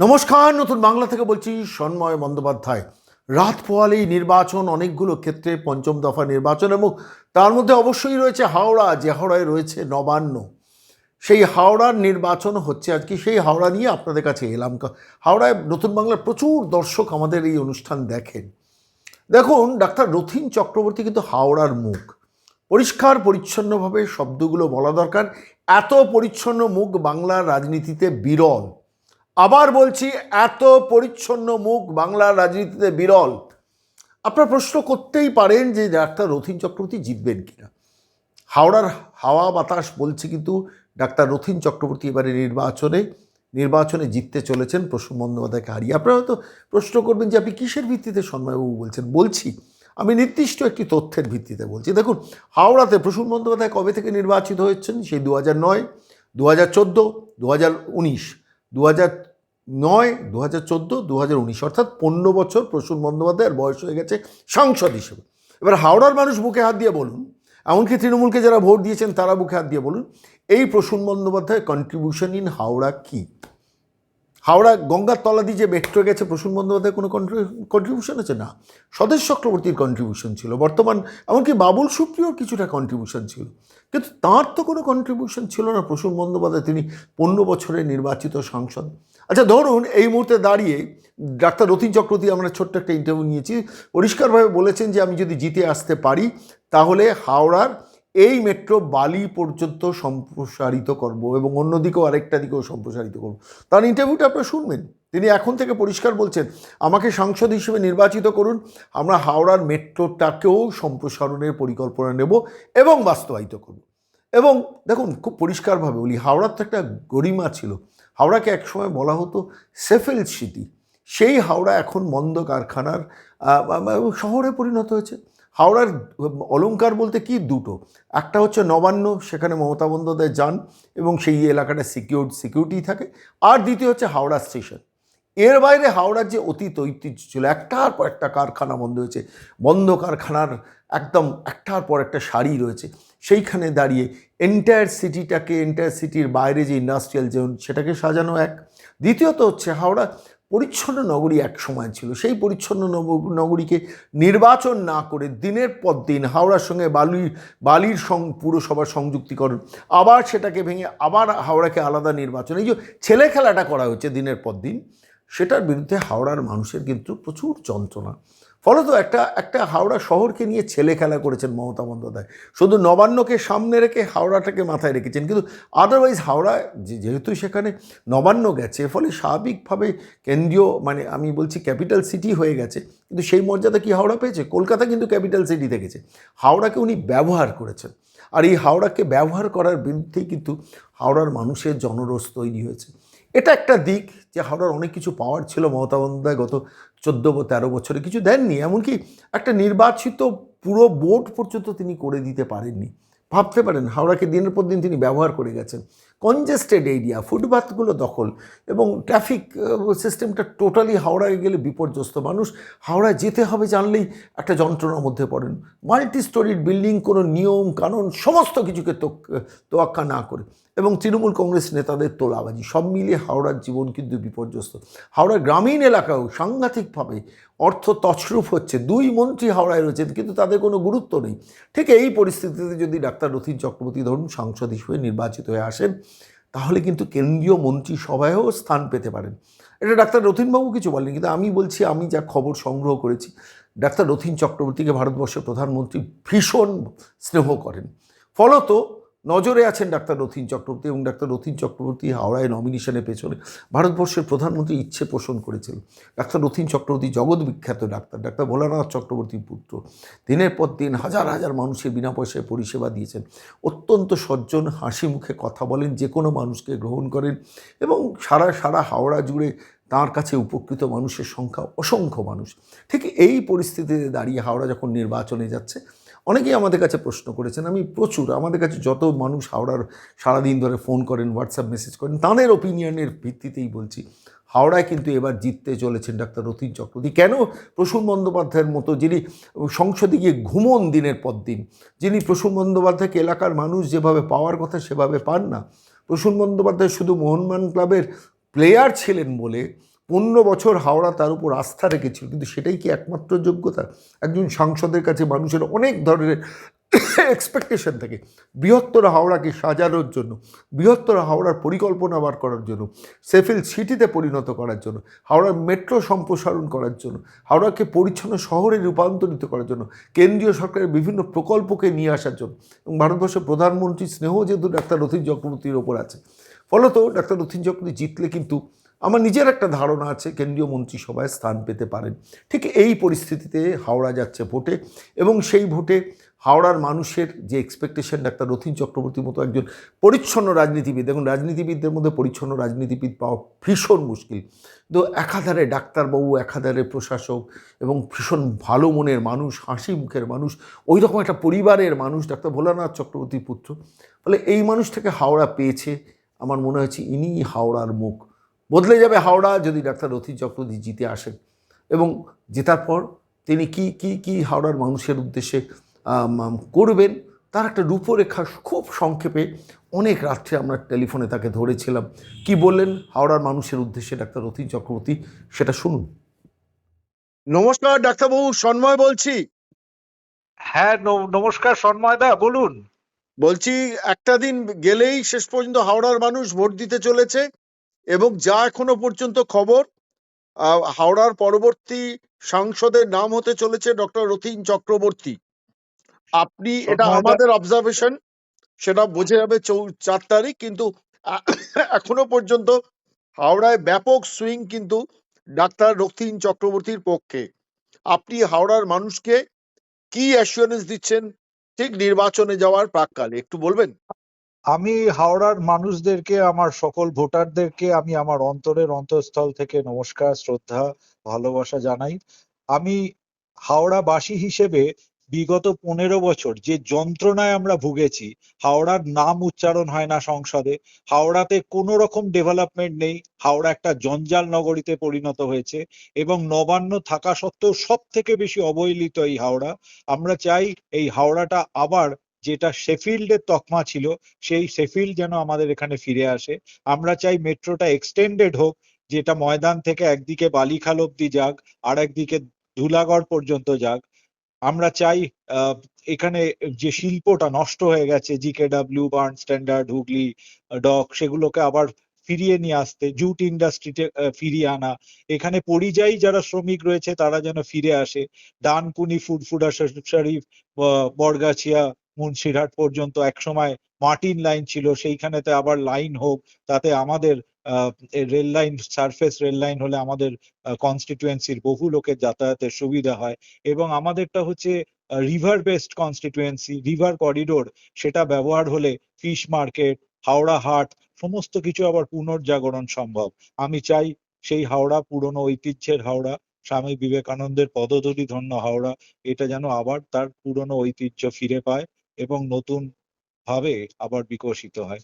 নমস্কার, নতুন বাংলা থেকে বলছি সন্ময় বন্দ্যোপাধ্যায়। রাত পোয়ালেই নির্বাচন, অনেকগুলো ক্ষেত্রে পঞ্চম দফা নির্বাচন এবং তার মধ্যে অবশ্যই রয়েছে হাওড়া, যে হাওড়ায় রয়েছে নবান্ন। সেই হাওড়ার নির্বাচন হচ্ছে আজকে, সেই হাওড়া নিয়ে আপনাদের কাছে এলাম। হাওড়ায় নতুন বাংলার প্রচুর দর্শক আমাদের এই অনুষ্ঠান দেখেন। দেখুন, ডাক্তার রথিন চক্রবর্তী কিন্তু হাওড়ার মুখ। পরিষ্কার, পরিচ্ছন্নভাবে শব্দগুলো বলা দরকার। এত পরিচ্ছন্ন মুখ বাংলার রাজনীতিতে বিরল। আবার বলছি, এত পরিচ্ছন্ন মুখ বাংলার রাজনীতিতে বিরল। আপনারা প্রশ্ন করতেই পারেন যে ডাক্তার রথিন চক্রবর্তী জিতবেন কিনা। হাওড়ার হাওয়া বাতাস বলছে কিন্তু ডাক্তার রথিন চক্রবর্তী এবারে নির্বাচনে নির্বাচনে জিততে চলেছেন প্রসূন বন্দ্যোপাধ্যায়কে হারিয়ে। আপনারা হয়তো প্রশ্ন করবেন যে আপনি কিসের ভিত্তিতে সন্ময়বাবু বলছেন? বলছি, আমি নির্দিষ্ট একটি তথ্যের ভিত্তিতে বলছি। দেখুন, হাওড়াতে প্রসূন বন্দ্যোপাধ্যায় কবে থেকে নির্বাচিত হয়েছেন? সেই দু হাজার নয়, দু হাজার চোদ্দ, দু হাজার উনিশ। দু হাজার নয় দু হাজার চোদ্দ দু হাজার উনিশ, অর্থাৎ পনেরো বছর প্রসূন বন্দ্যোপাধ্যায়ের বয়স হয়ে গেছে সাংসদ হিসেবে। এবার হাওড়ার মানুষ বুকে হাত দিয়ে বলুন, এমনকি তৃণমূলকে যারা ভোট দিয়েছেন তারা বুকে হাত দিয়ে বলুন, এই প্রসূন বন্দ্যোপাধ্যায়ের কন্ট্রিবিউশন ইন হাওড়া কী? হাওড়া গঙ্গার তলা দিয়ে যে মেট্রো গেছে, প্রসূন বন্দ্যোপাধ্যায়ের কোনো কন্ট্রিবিউশন আছে? না। স্বদেশ চক্রবর্তীর কন্ট্রিবিউশন ছিল। বর্তমান এমনকি বাবুল সুপ্রিয়র কিছুটা কন্ট্রিবিউশন ছিল। কিন্তু তার তো কোনো কন্ট্রিবিউশন ছিল না প্রসূন বন্দ্যোপাধ্যায়, তিনি পনেরো বছরে নির্বাচিত সাংসদ। আচ্ছা ধরুন এই মুহূর্তে দাঁড়িয়ে ডাক্তার রতিন চক্রবর্তী, আমরা ছোট্ট একটা ইন্টারভিউ নিয়েছি। পরিষ্কারভাবে বলেছেন যে, আমি যদি জিতে আসতে পারি, তাহলে হাওড়ার এই মেট্রো বালি পর্যন্ত সম্প্রসারিত করব এবং অন্যদিকেও আরেকটা দিকেও সম্প্রসারিত করব। তার ইন্টারভিউটা আপনারা শুনবেন। তিনি এখন থেকে পরিষ্কার বলছেন, আমাকে সাংসদ হিসেবে নির্বাচিত করুন, আমরা হাওড়ার মেট্রোটাকেও সম্প্রসারণের পরিকল্পনা নেব এবং বাস্তবায়িত করব। এবং দেখুন, খুব পরিষ্কারভাবে বলি, হাওড়ার তো একটা গরিমা ছিল। হাওড়াকে একসময় বলা হতো সেফেল সিটি। সেই হাওড়া এখন মন্দ কারখানার শহরে পরিণত হয়েছে। হাওড়ার অলঙ্কার বলতে কি দুটো? একটা হচ্ছে নবান্ন, সেখানে মমতা বন্দ্যোপাধ্যায় যান এবং সেই এলাকাটা সিকিউর সিকিউরিটি থাকে। আর দ্বিতীয় হচ্ছে হাওড়া স্টেশনের বাইরে হাওড়ার যে অতীত ঐতিহ্য ছিল, একটার পর একটা কারখানা বন্ধ হয়েছে। বন্ধ কারখানার একদম একটার পর একটা শাড়ি রয়েছে। সেইখানে দাঁড়িয়ে এন্টায়ার সিটিটাকে এন্টায়ার সিটির বাইরে যে ইন্ডাস্ট্রিয়াল জোন সেটাকে সাজানো এক। দ্বিতীয়ত হচ্ছে হাওড়া পরিচ্ছন্ন নগরী এক সময় ছিল। সেই পরিচ্ছন্ন নগরীকে নির্বাচন না করে দিনের পর দিন হাওড়ার সঙ্গে বালির বালির সং, পুরসভার সংযুক্তিকরণ, আবার সেটাকে ভেঙে আবার হাওড়াকে আলাদা নির্বাচন। এই যে ছেলে খেলাটা করা হচ্ছে দিনের পর দিন, সেটার বিরুদ্ধে হাওড়ার মানুষের কিন্তু প্রচুর যন্ত্রণা। ফলত একটা একটা হাওড়া শহরকে নিয়ে ছেলে খেলা করেছেন মমতা বন্দ্যোপাধ্যায়। শুধু নবান্নকে সামনে রেখে হাওড়াটাকে মাথায় রেখেছেন। কিন্তু আদারওয়াইজ হাওড়া যেহেতু সেখানে নবান্ন গেছে, ফলে স্বাভাবিকভাবে কেন্দ্রীয় মানে আমি বলছি ক্যাপিটাল সিটি হয়ে গেছে। কিন্তু সেই মর্যাদা কি হাওড়া পেয়েছে? কলকাতা কিন্তু ক্যাপিটাল সিটি থেকেছে হাওড়াকে উনি ব্যবহার করেছেন। আর এই হাওড়াকে ব্যবহার করার বিরুদ্ধেই কিন্তু হাওড়ার মানুষের জনরোষ তৈরি হয়েছে। এটা একটা দিক যে হাওড়ার অনেক কিছু পাওয়ার ছিল। মমতা বন্দ্যোপাধ্যায় গত চোদ্দ তেরো বছরে কিছু দেননি, এমনকি একটা নির্বাচিত পুরো বোর্ড পর্যন্ত তিনি করে দিতে পারেননি। ভাবতে পারেন, হাওড়াকে দিনের পর দিন তিনি ব্যবহার করে গেছেন। কনজেস্টেড এরিয়া ফুটপাথগুলো দখল এবং ট্রাফিক সিস্টেমটা টোটালি হাওড়ায় গেলে বিপর্যস্ত মানুষ। হাওড়ায় যেতে হবে জানলেই একটা যন্ত্রণার মধ্যে পড়েন। মাল্টি স্টোরিড বিল্ডিং কোনো নিয়ম, কানুন, সমস্ত কিছুকে তোয়াক্কা না করে। এবং তৃণমূল কংগ্রেস নেতাদের তোলাবাজি, সব মিলিয়ে হাওড়ার জীবন কিন্তু বিপর্যস্ত। হাওড়ার গ্রামীণ এলাকাও সাংঘাতিকভাবে অর্থ তছরূপ হচ্ছে। দুই মন্ত্রী হাওড়ায় রয়েছেন, কিন্তু তাদের কোনো গুরুত্ব নেই। ঠিক এই পরিস্থিতিতে যদি ডাক্তার রথিন চক্রবর্তী, ধরুন, সাংসদ হিসেবে নির্বাচিত হয়ে আসেন তাহলে কিন্তু কেন্দ্রীয় মন্ত্রিসভায়ও স্থান পেতে পারেন। এটা ডাক্তার রথিনবাবু কিছু বলেন কিন্তু আমি বলছি, আমি যা খবর সংগ্রহ করেছি, ডাক্তার রথিন চক্রবর্তীকে ভারতবর্ষের প্রধানমন্ত্রী ভীষণ স্নেহ করেন। ফলত নজরে আছেন ডাক্তার রথিন চক্রবর্তী এবং ডাক্তার রথিন চক্রবর্তী হাওড়ায় নমিনেশনের পেছনে ভারতবর্ষের প্রধানমন্ত্রী ইচ্ছে পোষণ করেছিলেন ডাক্তার রথিন চক্রবর্তী জগৎ বিখ্যাত ডাক্তার। ডাক্তার ভোলানাথ চক্রবর্তীর পুত্র। দিনের পর দিন হাজার হাজার মানুষের বিনা পয়সায় পরিষেবা দিয়েছেন। অত্যন্ত সজ্জন, হাসি মুখে কথা বলেন, যে কোনো মানুষকে গ্রহণ করেন এবং সারা সারা হাওড়া জুড়ে তার কাছে উপকৃত মানুষের সংখ্যা অসংখ্য মানুষ। ঠিক এই পরিস্থিতিতে দাঁড়িয়ে হাওড়া যখন নির্বাচনে যাচ্ছে অনেকেই আমাদের কাছে প্রশ্ন করেছেন, আমি প্রচুর, আমাদের কাছে যত মানুষ হাওড়ার সারাদিন ধরে ফোন করেন হোয়াটসঅ্যাপ মেসেজ করেন, তাদের ওপিনিয়নের ভিত্তিতেই বলছি। হাওড়ায় কিন্তু এবার জিততে চলেছেন ডাক্তার রতিন চক্রবর্তী। কেন? প্রসূন বন্দ্যোপাধ্যায়ের মতো যিনি সংসদে গিয়ে ঘুমন দিনের পর দিন, যিনি প্রসূন বন্দ্যোপাধ্যায়কে এলাকার মানুষ যেভাবে পাওয়ার কথা সেভাবে পান না। প্রসূন বন্দ্যোপাধ্যায় শুধু মোহনমান ক্লাবের প্লেয়ার ছিলেন বলে পনেরো বছর হাওড়া তার উপর আস্থা রেখেছিল। কিন্তু সেটাই কি একমাত্র যোগ্যতা? একজন সাংসদের কাছে মানুষের অনেক ধরনের এক্সপেকটেশন থাকে। বৃহত্তর হাওড়াকে সাজানোর জন্য, বৃহত্তর হাওড়ার পরিকল্পনা বার করার জন্য সেফিল সিটিতে পরিণত করার জন্য, হাওড়ার মেট্রো সম্প্রসারণ করার জন্য, হাওড়াকে পরিচ্ছন্ন শহরে রূপান্তরিত করার জন্য, কেন্দ্রীয় সরকারের বিভিন্ন প্রকল্পকে নিয়ে আসার জন্য এবং ভারতবর্ষের প্রধানমন্ত্রী স্নেহ যেহেতু ডাক্তার রথীন চক্রবর্তীর ওপর আছে। ফলত ডাক্তার রথীন চক্রবর্তী জিতলে কিন্তু আমার নিজের একটা ধারণা আছে, কেন্দ্রীয় মন্ত্রিসভায় স্থান পেতে পারেন। ঠিক এই পরিস্থিতিতে হাওড়া যাচ্ছে ভোটে এবং সেই ভোটে হাওড়ার মানুষের যে এক্সপেকটেশন ডাক্তার রথীন চক্রবর্তীর মতো একজন পরিচ্ছন্ন রাজনীতিবিদ, দেখুন রাজনীতিবিদদের মধ্যে পরিচ্ছন্ন রাজনীতিবিদ পাওয়া ভীষণ মুশকিল। তো একাধারে ডাক্তারবাবু একাধারে প্রশাসক এবং ভীষণ ভালো মনের মানুষ, হাসি মুখের মানুষ ওই রকম একটা পরিবারের মানুষ, ডাক্তার ভোলানাথ চক্রবর্তীর পুত্র। ফলে এই মানুষটাকে হাওড়া পেয়েছে, আমার মনে হচ্ছে ইনিই হাওড়ার মুখ। বদলে যাবে হাওড়া যদি ডাক্তার রথীন চক্রবর্তী জিতে আসেন এবং জেতার পর তিনি কি কি কি হাওড়ার মানুষের উদ্দেশ্যে করবেন তার একটা রূপরেখা খুব সংক্ষেপে অনেক রাত্রে আমরা টেলিফোনে তাকে ধরেছিলাম। কি বললেন হাওড়ার মানুষের উদ্দেশ্যে ডাক্তার রথীন চক্রবর্তী? সেটা শুনুন। নমস্কার ডাক্তারবাবু সন্ময় বলছি। হ্যাঁ নমস্কার সন্ময়দা বলুন। বলছি একটা দিন গেলেই শেষ পর্যন্ত হাওড়ার মানুষ ভোট দিতে চলেছে। এবং যা এখনও পর্যন্ত খবর হাওড়ার পরবর্তী সাংসদের নাম হতে চলেছে ডক্টর রথিন চক্রবর্তী। আপনি এটা আমাদের অবজারভেশন সেটা বোঝা যাবে চার তারিখ কিন্তু এখনও পর্যন্ত হাওড়ায় ব্যাপক সুইং কিন্তু ডাক্তার রথীন চক্রবর্তীর পক্ষে। আপনি হাওড়ার মানুষকে কি অ্যাসিওরেন্স দিচ্ছেন? ঠিক নির্বাচনে যাওয়ার প্রাককালে একটু বলবেন? আমি হাওড়ার মানুষদেরকে, আমার সকল ভোটারদেরকে আমি আমার অন্তরের অন্তঃস্থল থেকে নমস্কার, শ্রদ্ধা, ভালোবাসা জানাই। আমি হাওড়াবাসী হিসেবে বিগত পনেরো বছর যে যন্ত্রণায় আমরা ভুগেছি, হাওড়ার নাম উচ্চারণ হয় না সংসদে, হাওড়াতে কোনো রকম ডেভেলপমেন্ট নেই, হাওড়া একটা জঞ্জাল নগরীতে পরিণত হয়েছে এবং নবান্ন থাকা সত্ত্বেও সব থেকে বেশি অবহেলিত এই হাওড়া। আমরা চাই এই হাওড়াটা আবার যেটা শেফিল্ডের তকমা ছিল, সেই শেফিল্ড যেন আমাদের এখানে ফিরে আসে। আমরা চাই মেট্রোটা এক্সটেন্ডেড হোক, যেটা ময়দান থেকে একদিকে বালিখাল অব্দি যাক, আর একদিকে ধুলাগড় পর্যন্ত যাক। আমরা চাই এখানে যে শিল্পটা নষ্ট হয়ে গেছে G K W Burn Standard Hooghly Dock সেগুলোকে আবার ফিরিয়ে নিয়ে আসতে জুট ইন্ডাস্ট্রিতে ফিরিয়ে আনা। এখানে পরিযায়ী যারা শ্রমিক রয়েছে, তারা যেন ফিরে আসে। ডানকুনি ফুডফুডা শরীফ, ব- বড়গাছিয়া মুন্সিরহাট পর্যন্ত একসময় মার্টিন লাইন ছিল, সেইখানেতে আবার লাইন হোক, তাতে আমাদের rail line surface rail line হলে আমাদের কনস্টিটুয়েন্সির বহু লোকের যাতায়াতের সুবিধা হয়। এবং আমাদেরটা হচ্ছে river based constituency river corridor সেটা ব্যবহার হলে ফিশ মার্কেট হাওড়া হাট, সমস্ত কিছু আবার পুনর্জাগরণ সম্ভব। আমি চাই সেই হাওড়া, পুরনো ঐতিহ্যের হাওড়া, স্বামী বিবেকানন্দের পদধূলি ধন্য হাওড়া, এটা যেন আবার তার পুরনো ঐতিহ্য ফিরে পায়। এবং নতুন ভাবে আবার বিকশিত হয়।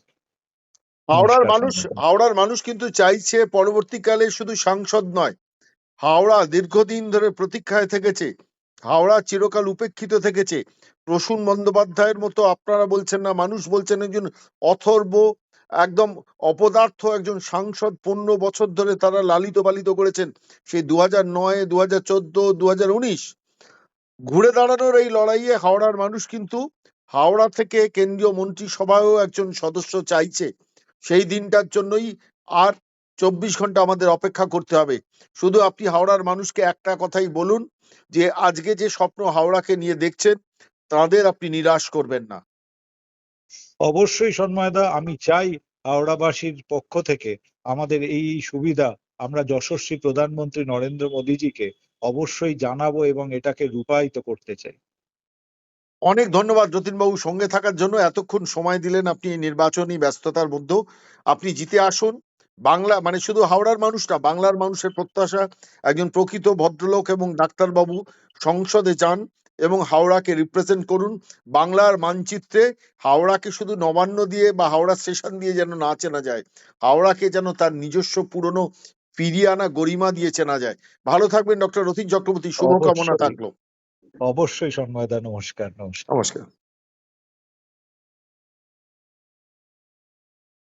হাওড়ার মানুষ হাওড়ার মানুষ কিন্তু চাইছে পরবর্তীকালে শুধু সাংসদ নয় হাওড়া দীর্ঘদিন ধরে প্রতীক্ষায় থেকেছে হাওড়া চিরকাল উপেক্ষিত থেকেছে। প্রসূন বন্দ্যোপাধ্যায়ের মতো আপনারা বলছেন না মানুষ বলছেন একজন অথর্ব একদম অপদার্থ একজন সাংসদ পনেরো বছর ধরে তারা লালিত পালিত করেছেন। সেই দু হাজার নয় দু হাজার চোদ্দ দু হাজার উনিশ ঘুরে দাঁড়ানোর এই লড়াইয়ে হাওড়ার মানুষ কিন্তু হাওড়া থেকে কেন্দ্রীয় মন্ত্রিসভায়ও একজন সদস্য চাইছে। সেই দিনটার জন্যই আর চব্বিশ ঘণ্টা আমাদের অপেক্ষা করতে হবে। শুধু আপনি হাওড়ার মানুষকে একটা কথাই বলুন, যে আজকে যে স্বপ্ন হাওড়াকে নিয়ে দেখছেন, তাদের আপনি নিরাশ করবেন না। অবশ্যই সন্ময়দা, আমি চাই হাওড়াবাসীর পক্ষ থেকে আমাদের এই সুবিধা আমরা যশস্বী প্রধানমন্ত্রী নরেন্দ্র মোদীজিকে অবশ্যই জানাব এবং এটাকে রূপায়িত করতে চাই। অনেক ধন্যবাদ যতীনবাবু সঙ্গে থাকার জন্য। এতক্ষণ সময় দিলেন আপনি নির্বাচনী ব্যস্ততার মধ্যেও। আপনি জিতে আসুন। বাংলা মানে শুধু হাওড়ার মানুষ না বাংলার মানুষের প্রত্যাশা একজন প্রকৃত ভদ্রলোক এবং ডাক্তারবাবু সংসদে যান এবং হাওড়াকে রিপ্রেজেন্ট করুন। বাংলার মানচিত্রে হাওড়াকে শুধু নবান্ন দিয়ে বা হাওড়া স্টেশন দিয়ে যেন না চেনা যায় হাওড়াকে যেন তার নিজস্ব পুরনো ফিরিয়ে আনা গরিমা দিয়ে চেনা যায়। ভালো থাকবেন ডক্টর রথীন চক্রবর্তী। শুভকামনা। থাকল। অবশ্যই সন্ময়দা নমস্কার নমস্কার। নমস্কার।